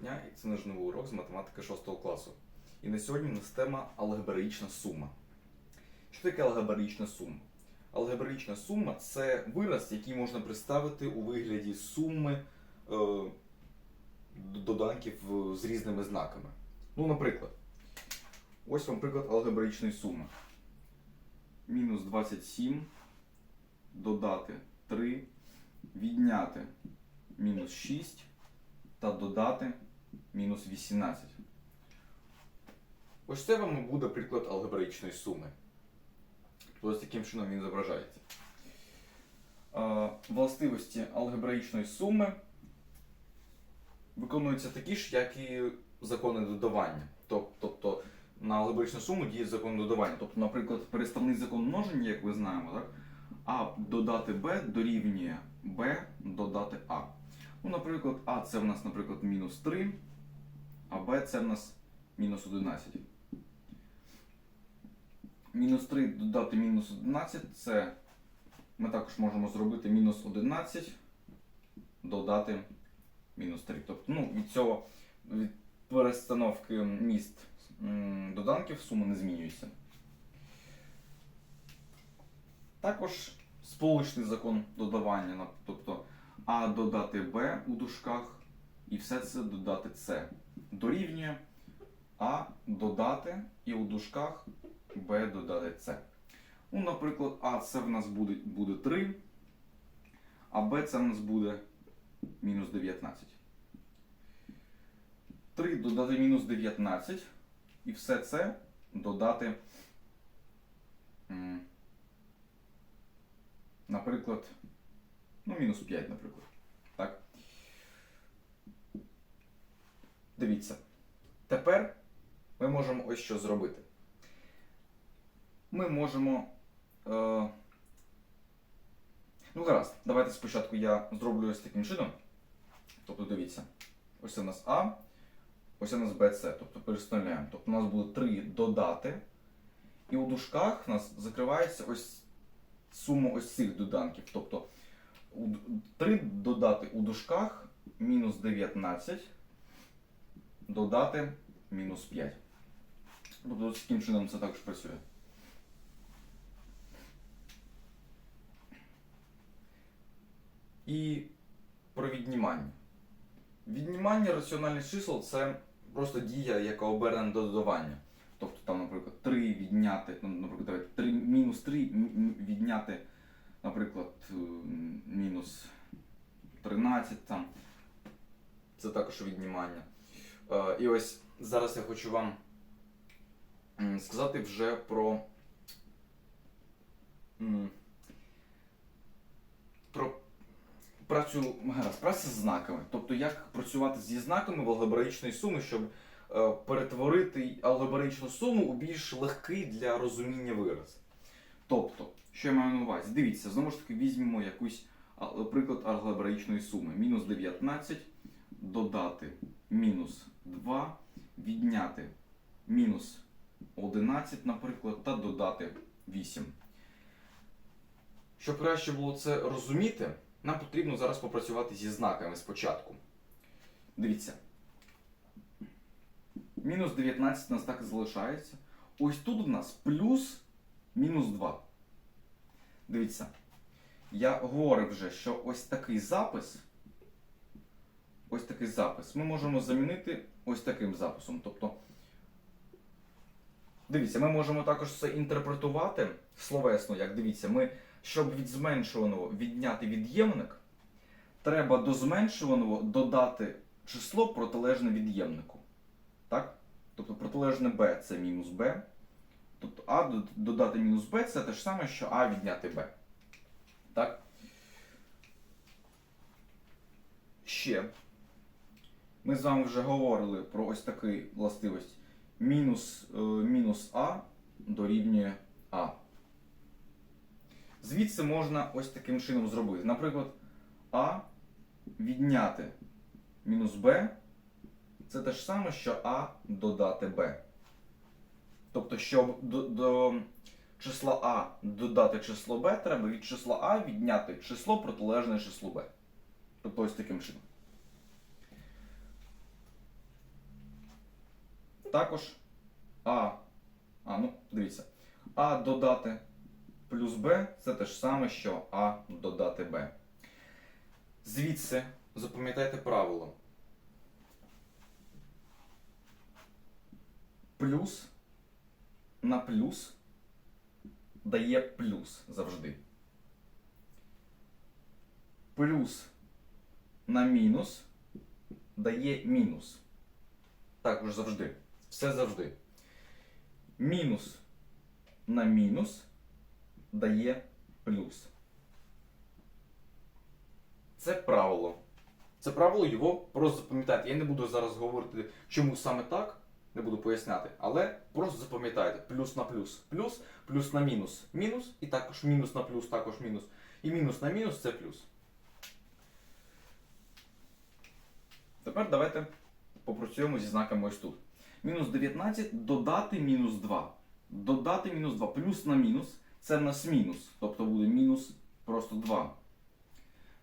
дня і це наш новий урок з математики 6 класу. І на сьогодні у нас тема алгебраїчна сума. Що таке алгебраїчна сума? Алгебраїчна сума це вираз, який можна представити у вигляді суми е, доданків е, з різними знаками. Ну, наприклад, ось вам приклад алгебраїчної суми. Мінус 27 додати 3, відняти мінус 6 та додати мінус 18. Ось це вам буде приклад алгебраїчної суми. Тобто таким чином він зображається. Е, Властивості алгебраїчної суми виконуються такі ж, як і закони додавання. Тобто на алгебраїчну суму діє закон додавання. Тобто, наприклад, переставний закон множення, як ви знаємо, так? А додати Б дорівнює Б додати А. Ну, наприклад, А це в нас, наприклад, мінус 3, а Б це в нас мінус 11. Мінус 3 додати мінус 11 це ми також можемо зробити мінус 11 додати мінус 3. Тобто, ну, від цього від перестановки міст доданків сума не змінюється. Також сполучний закон додавання, тобто А додати Б у дужках і все це додати С. Дорівнює А додати і у дужках Б додати С. Ну, наприклад, А це в нас буде, буде 3, а Б це в нас буде мінус 19. 3 додати мінус 19 і все це додати. Наприклад, ну, мінус 5, наприклад. Так? Дивіться. Тепер ми можемо ось що зробити. Ми можемо. Е... Ну, гаразд, давайте спочатку я зроблю ось таким чином. Тобто, дивіться, ось у нас А, ось у нас BC, тобто переставляємо. Тобто у нас буде 3 додати. І у дужках у нас закривається ось сума ось цих доданків. Тобто 3 додати у дужках мінус 19, додати мінус 5. Тобто ось таким чином це також працює. І про віднімання. Віднімання раціональних чисел це просто дія, яка обернена до додавання. Тобто там, наприклад, 3 відняти, ну, наприклад, 3, мінус 3 м- м- відняти, наприклад, е, мінус 13 там. Це також віднімання. Е, І ось зараз я хочу вам сказати вже про. Про працю, гаразд, працю з знаками. Тобто, як працювати зі знаками в алгебраїчної суми, щоб е, перетворити алгебраїчну суму у більш легкий для розуміння вираз. Тобто, що я маю на увазі? Дивіться, знову ж таки візьмемо якусь приклад алгебраїчної суми. Мінус 19 додати мінус 2, відняти мінус 11, наприклад, та додати 8. Щоб краще було це розуміти, нам потрібно зараз попрацювати зі знаками спочатку. Дивіться. Мінус 19 у нас так і залишається. Ось тут у нас плюс мінус 2. Дивіться. Я говорив вже, що ось такий запис. Ось такий запис ми можемо замінити ось таким записом. Тобто, дивіться, ми можемо також це інтерпретувати словесно, як дивіться, ми, щоб від зменшуваного відняти від'ємник, треба до зменшуваного додати число протилежне від'ємнику. Так? Тобто протилежне b це мінус b. Тобто А додати мінус b це те ж саме, що А відняти b. Так? Ще. Ми з вами вже говорили про ось таку властивість. Мінус, е, мінус А дорівнює А. Звідси можна ось таким чином зробити. Наприклад, А відняти мінус Б це те ж саме, що А додати Б. Тобто, щоб до, до числа А додати число Б, треба від числа А відняти число протилежне числу Б. Тобто ось таким чином. також А. А, ну, дивіться. А додати плюс Б це те ж саме, що А додати Б. Звідси запам'ятайте правило. Плюс на плюс дає плюс завжди. Плюс на мінус дає мінус. Також завжди. Все завжди. Мінус на мінус дає плюс. Це правило. Це правило його просто запам'ятайте. Я не буду зараз говорити, чому саме так, не буду поясняти, але просто запам'ятайте. Плюс на плюс плюс, плюс на мінус мінус, і також мінус на плюс, також мінус. І мінус на мінус це плюс. Тепер давайте попрацюємо зі знаками ось тут. Мінус 19 додати мінус 2. Додати мінус 2. Плюс на мінус це в нас мінус. Тобто буде мінус просто 2.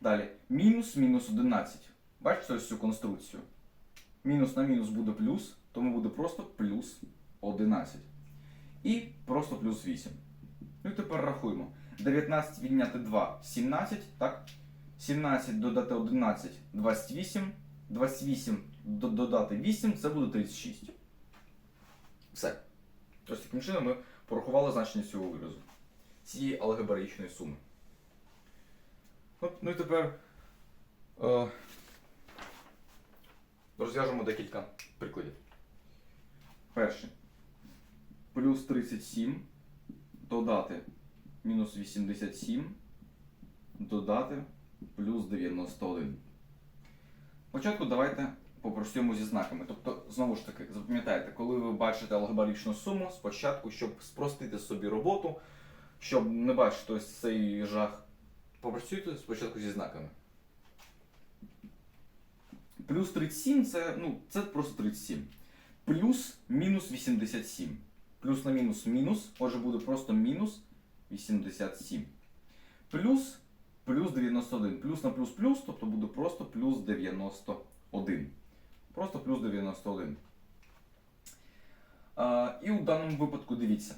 Далі. Мінус мінус 11. Бачите ось цю конструкцію? Мінус на мінус буде плюс, тому буде просто плюс 11. І просто плюс 8. Ну і тепер рахуємо. 19 відняти 2 17, так? 17 додати 11 28. 28 додати 8 це буде 36. Все. Ось таким чином ми порахували значення цього виразу. Цієї алгебраїчної суми. Ну, і тепер е, розв'яжемо декілька прикладів. Перший. Плюс 37 додати мінус 87 додати плюс 91. Спочатку давайте попрацюємо зі знаками. Тобто, знову ж таки, запам'ятайте, коли ви бачите алгебраїчну суму, спочатку, щоб спростити собі роботу, щоб не бачити ось цей жах, попрацюйте спочатку зі знаками. Плюс 37 це, ну, це просто 37. Плюс мінус 87. Плюс на мінус мінус, отже буде просто мінус 87. Плюс плюс 91. Плюс на плюс плюс, тобто буде просто плюс 91. Просто плюс 91. А, і у даному випадку дивіться.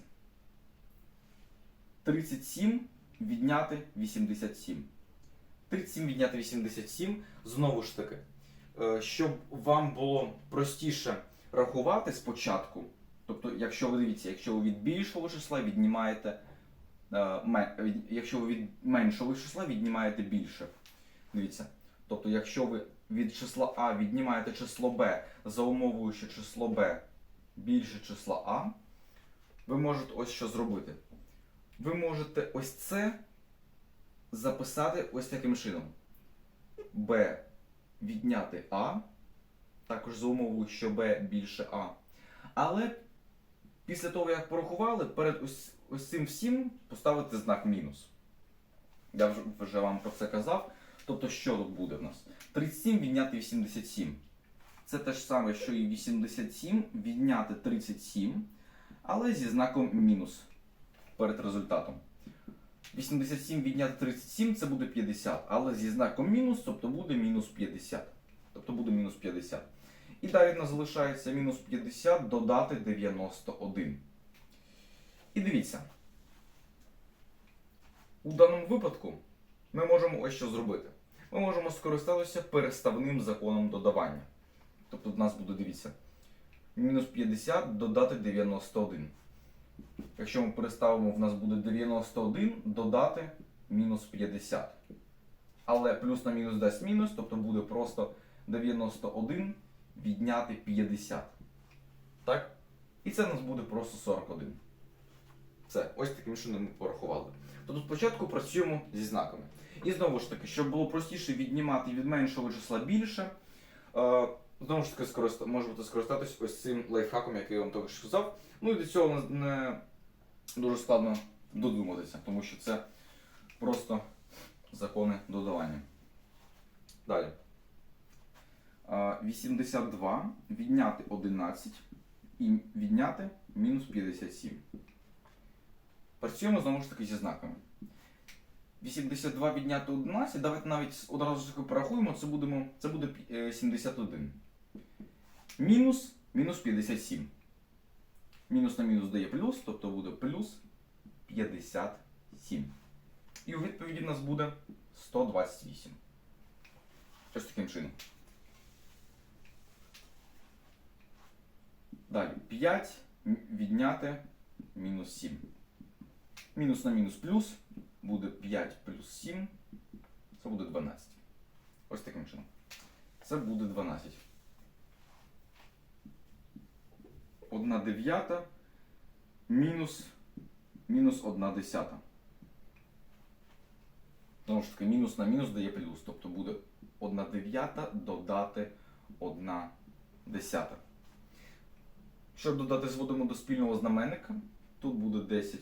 37 відняти 87. 37 відняти 87. Знову ж таки, е, щоб вам було простіше рахувати спочатку. Тобто, якщо ви дивіться, якщо ви від більшого числа віднімаєте е, якщо ви від меншого числа віднімаєте більше. Дивіться. Тобто, якщо ви від числа А віднімаєте число Б за умовою, що число Б більше числа А, ви можете ось що зробити. Ви можете ось це записати ось таким чином. Б відняти А, також за умовою, що Б більше А. Але після того, як порахували, перед ось, всім поставити знак мінус. Я вже, вже вам про це казав. Тобто, що тут буде в нас? 37 відняти 87. Це те ж саме, що і 87 відняти 37, але зі знаком мінус перед результатом. 87 відняти 37 це буде 50, але зі знаком мінус, тобто буде мінус 50. Тобто буде мінус 50. І далі в нас залишається мінус 50 додати 91. І дивіться. У даному випадку ми можемо ось що зробити. Ми можемо скористатися переставним законом додавання. Тобто в нас буде, дивіться, мінус 50 додати 91. Якщо ми переставимо, в нас буде 91 додати мінус 50. Але плюс на мінус дасть мінус, тобто буде просто 91 відняти 50. Так? І це у нас буде просто 41. Все, ось таким чином ми порахували. Тобто спочатку працюємо зі знаками. І знову ж таки, щоб було простіше віднімати від меншого числа більше, е, знову ж таки скориста... можете скористатись ось цим лайфхаком, який я вам що сказав. Ну і до цього не дуже складно додуматися, тому що це просто закони додавання. Далі. Е, 82 відняти 11 і відняти мінус 57. Працюємо знову ж таки зі знаками. 82 відняти 11, давайте навіть одразу ж порахуємо, це, будемо, це буде е, 71. Мінус, мінус 57. Мінус на мінус дає плюс, тобто буде плюс 57. І у відповіді в нас буде 128. Ось таким чином. Далі 5 відняти мінус 7. Мінус на мінус плюс буде 5 плюс 7. Це буде 12. Ось таким чином. Це буде 12. 1 дев'ята мінус, мінус 1 десята. Знову ж таки, мінус на мінус дає плюс. Тобто буде 1 дев'ята додати 1 десята. Щоб додати, зводимо до спільного знаменника. Тут буде 10,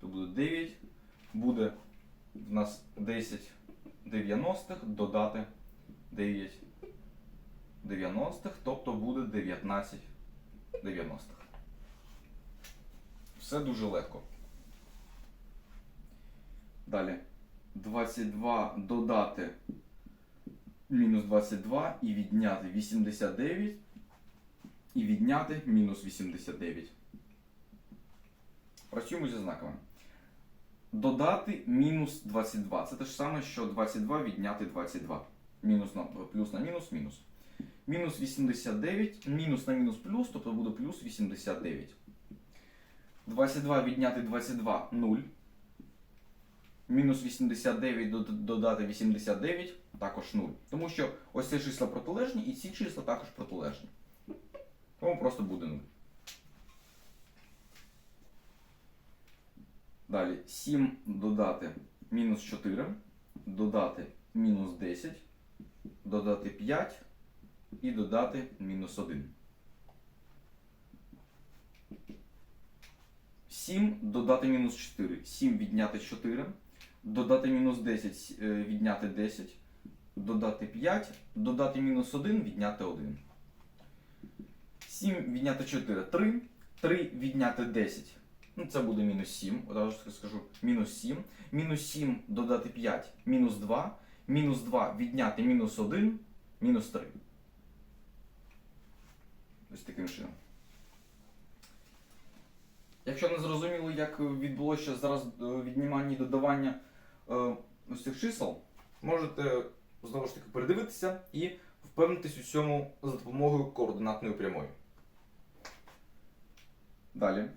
тут буде 9. Буде в нас 10 90-х додати 9 90-х, тобто буде 19 90-х. Все дуже легко. Далі 22 додати мінус 22 і відняти 89 і відняти мінус 89. Працюємо зі знаками. Додати мінус 22. Це те ж саме, що 22 відняти 22. Мінус на плюс на мінус, мінус. Мінус 89, мінус на мінус плюс, тобто буде плюс 89. 22 відняти 22 0. Мінус 89 додати 89 також 0. Тому що ось ці числа протилежні і ці числа також протилежні. Тому просто буде 0. Далі 7 додати мінус 4, додати мінус 10, додати 5 і додати мінус 1. 7 додати мінус 4. 7 відняти 4, додати мінус 10, е, відняти 10, додати 5, додати мінус 1, відняти 1. 7 відняти 4 3. 3 відняти 10. Ну, це буде мінус 7. Одразу скажу мінус 7. Мінус 7 додати 5, мінус 2. Мінус 2 відняти мінус 1, мінус 3. Ось таким чином. Якщо не зрозуміло, як відбулося зараз е, віднімання і додавання е, ось цих чисел, можете знову ж таки передивитися і впевнитись у цьому за допомогою координатної прямої. Далі.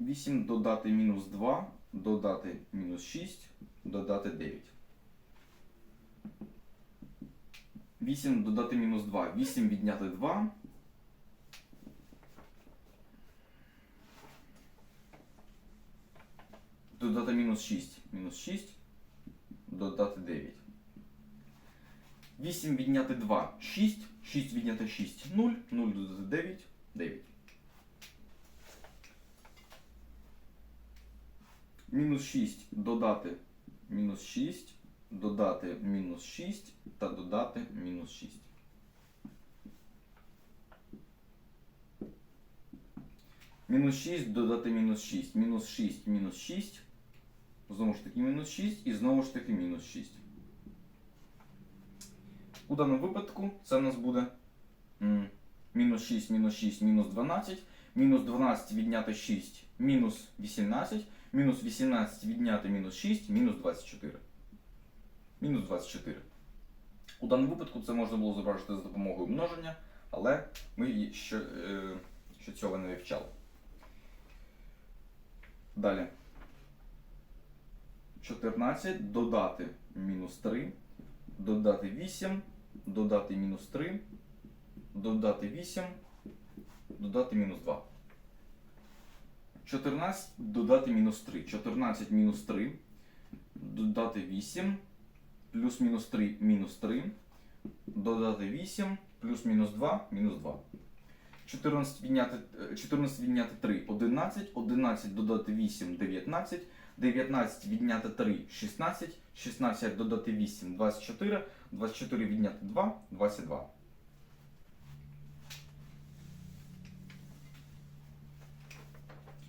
8 додати мінус 2, додати мінус 6, додати 9. 8 додати мінус 2. 8 відняти 2. Додати мінус 6. Мінус 6. Додати 9. 8 відняти 2. 6. 6 відняти 6. 0. 0 додати 9. 9. Мінус 6 додати мінус 6, додати мінус 6 та додати мінус 6. Мінус 6 додати мінус 6. Мінус 6, мінус 6. Знову ж таки мінус 6 і знову ж таки мінус 6. У даному випадку це у нас буде мінус 6, мінус 6, мінус 12. Мінус 12 відняти 6, мінус 18. Мінус 18 відняти мінус 6, мінус 24. Мінус 24. У даному випадку це можна було зображити за допомогою множення, але ми ще, е, ще цього не вивчали. Далі. 14 додати мінус 3, додати 8, додати мінус 3, додати 8, додати мінус 2. 14 додати мінус 3. 14 мінус 3. Додати 8. Плюс мінус 3 мінус 3. Додати 8. Плюс мінус 2 мінус 2. 14 відняти, е, 14 відняти 3 11. 11 додати 8 19. 19 відняти 3 16. 16 додати 8 24. 24 відняти 2 22.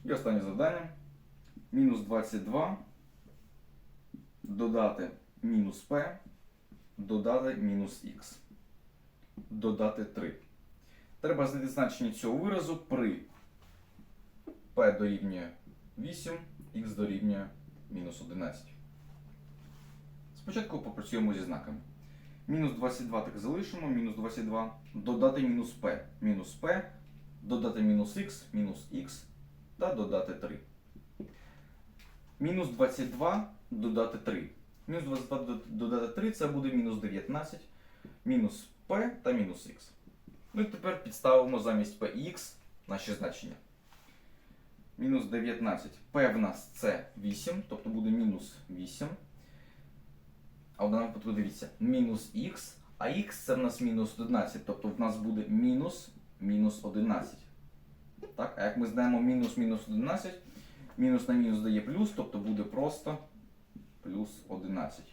І останнє завдання. Мінус 22. Додати мінус P. Додати мінус Х. Додати 3. Треба знайти значення цього виразу при p дорівнює 8, х дорівнює мінус 11. Спочатку попрацюємо зі знаками. Мінус 22 так залишимо, мінус 22, додати мінус p, мінус p, додати мінус х, мінус х та додати 3. Мінус 22 додати 3. Мінус 22 додати 3 це буде мінус 19, мінус p та мінус х. Ну і тепер підставимо замість p і x наші значення. Мінус 19. P в нас це 8, тобто буде мінус 8. А в даному випадку дивіться, мінус х, а х це в нас мінус 11, тобто в нас буде мінус мінус 11. Так? А як ми знаємо мінус мінус 11, мінус на мінус дає плюс, тобто буде просто плюс 11.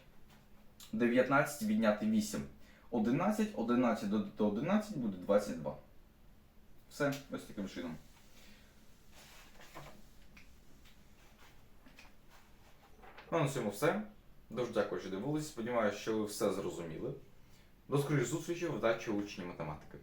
19 відняти 8. 11, 11 додати 11 буде 22. Все, ось таким чином. Ну, на цьому все. Дуже дякую, що дивились. Сподіваюся, що ви все зрозуміли. До скоріше зустрічі в дачі учні математики.